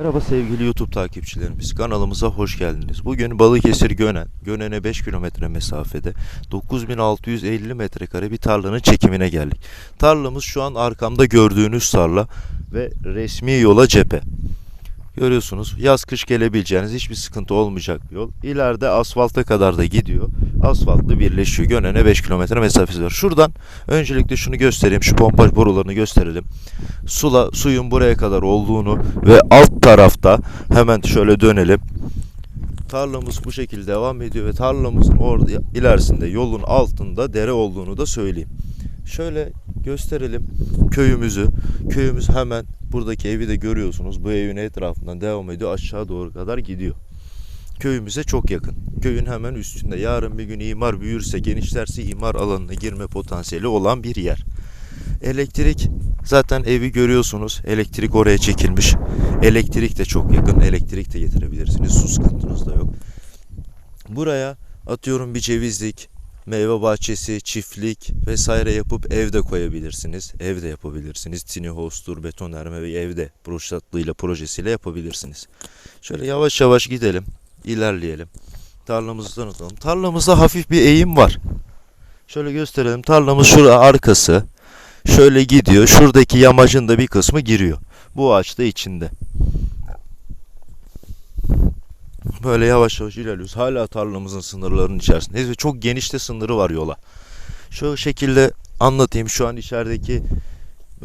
Merhaba sevgili YouTube takipçilerimiz. Kanalımıza hoş geldiniz. Bugün Balıkesir Gönen, Gönen'e 5 kilometre mesafede 9650 metrekare bir tarlanın çekimine geldik. Tarlamız şu an arkamda gördüğünüz tarla ve resmi yola cephe. Görüyorsunuz yaz kış gelebileceğiniz hiçbir sıkıntı olmayacak bir yol. İleride asfalta kadar da gidiyor. Asfaltla birleşiyor. Gönen'e 5 kilometre mesafesi var. Şuradan öncelikle şunu göstereyim. Şu pompaj borularını gösterelim. Sula, suyun buraya kadar olduğunu ve alt tarafta hemen şöyle dönelim. Tarlamız bu şekilde devam ediyor ve tarlamızın orada ilerisinde yolun altında dere olduğunu da söyleyeyim. Şöyle gösterelim köyümüzü. Köyümüz hemen buradaki evi de görüyorsunuz. Bu evin etrafından devam ediyor aşağı doğru kadar gidiyor. Köyümüze çok yakın. Köyün hemen üstünde. Yarın bir gün imar büyürse, genişlerse imar alanına girme potansiyeli olan bir yer. Elektrik zaten evi görüyorsunuz. Elektrik oraya çekilmiş. Elektrik de çok yakın. Elektrik de getirebilirsiniz. Su sıkıntınız da yok. Buraya atıyorum bir cevizlik, meyve bahçesi, çiftlik vesaire yapıp evde koyabilirsiniz. Evde yapabilirsiniz. Tiny house'tur, betonarme ve evde ruhsatlıyla projesiyle yapabilirsiniz. Şöyle yavaş yavaş gidelim. ilerleyelim. Tarlamızı tanıtalım. Tarlamızda hafif bir eğim var. Şöyle gösterelim. Tarlamız şurada arkası. Şöyle gidiyor. Şuradaki yamacın da bir kısmı giriyor. Bu ağaç da içinde. Böyle yavaş yavaş ilerliyoruz. Hala tarlamızın sınırlarının içerisindeyiz ve çok geniş de sınırı var yola. Şu şekilde anlatayım. Şu an içerideki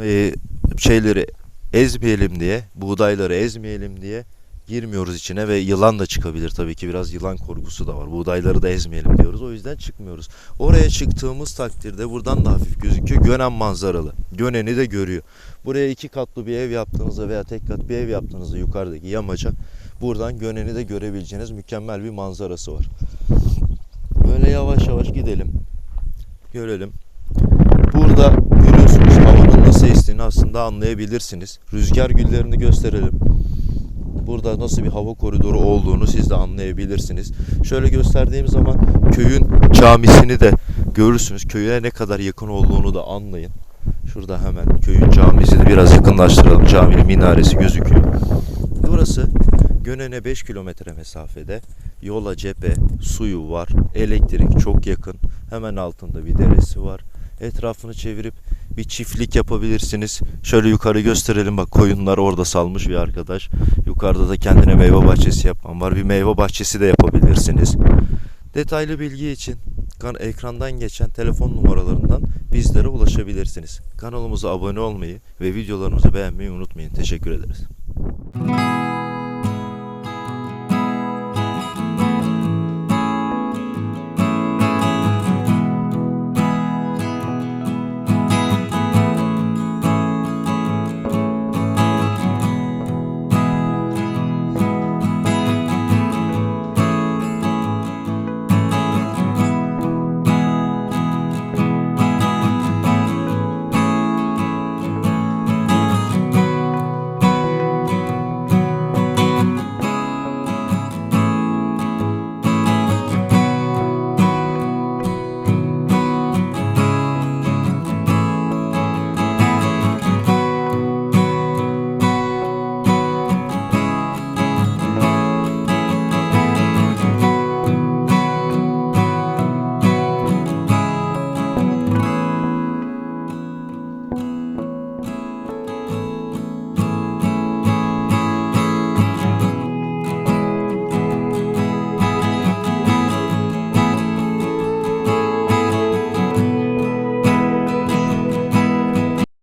e, şeyleri ezmeyelim diye, buğdayları ezmeyelim diye girmiyoruz içine ve yılan da çıkabilir tabii ki biraz yılan korkusu da var. Buğdayları da ezmeyelim diyoruz. O yüzden çıkmıyoruz. Oraya çıktığımız takdirde buradan da hafif gözüküyor. Gönen manzaralı. Göneni de görüyor. Buraya iki katlı bir ev yaptığınızda veya tek kat bir ev yaptığınızda yukarıdaki yamaca buradan Gönen'i de görebileceğiniz mükemmel bir manzarası var. Böyle yavaş yavaş gidelim. Görelim. Burada görüyorsunuz havanın nasıl estiğini aslında anlayabilirsiniz. Rüzgar güllerini gösterelim burada nasıl bir hava koridoru olduğunu siz de anlayabilirsiniz. Şöyle gösterdiğim zaman köyün camisini de görürsünüz. Köye ne kadar yakın olduğunu da anlayın. Şurada hemen köyün camisi biraz yakınlaştıralım. Caminin minaresi gözüküyor. Burası Gönen'e 5 kilometre mesafede. Yola cephe, suyu var. Elektrik çok yakın. Hemen altında bir deresi var. Etrafını çevirip bir çiftlik yapabilirsiniz. Şöyle yukarı gösterelim bak koyunlar orada salmış bir arkadaş. Yukarıda da kendine meyve bahçesi yapan var. Bir meyve bahçesi de yapabilirsiniz. Detaylı bilgi için kan ekrandan geçen telefon numaralarından bizlere ulaşabilirsiniz. Kanalımıza abone olmayı ve videolarımızı beğenmeyi unutmayın. Teşekkür ederiz.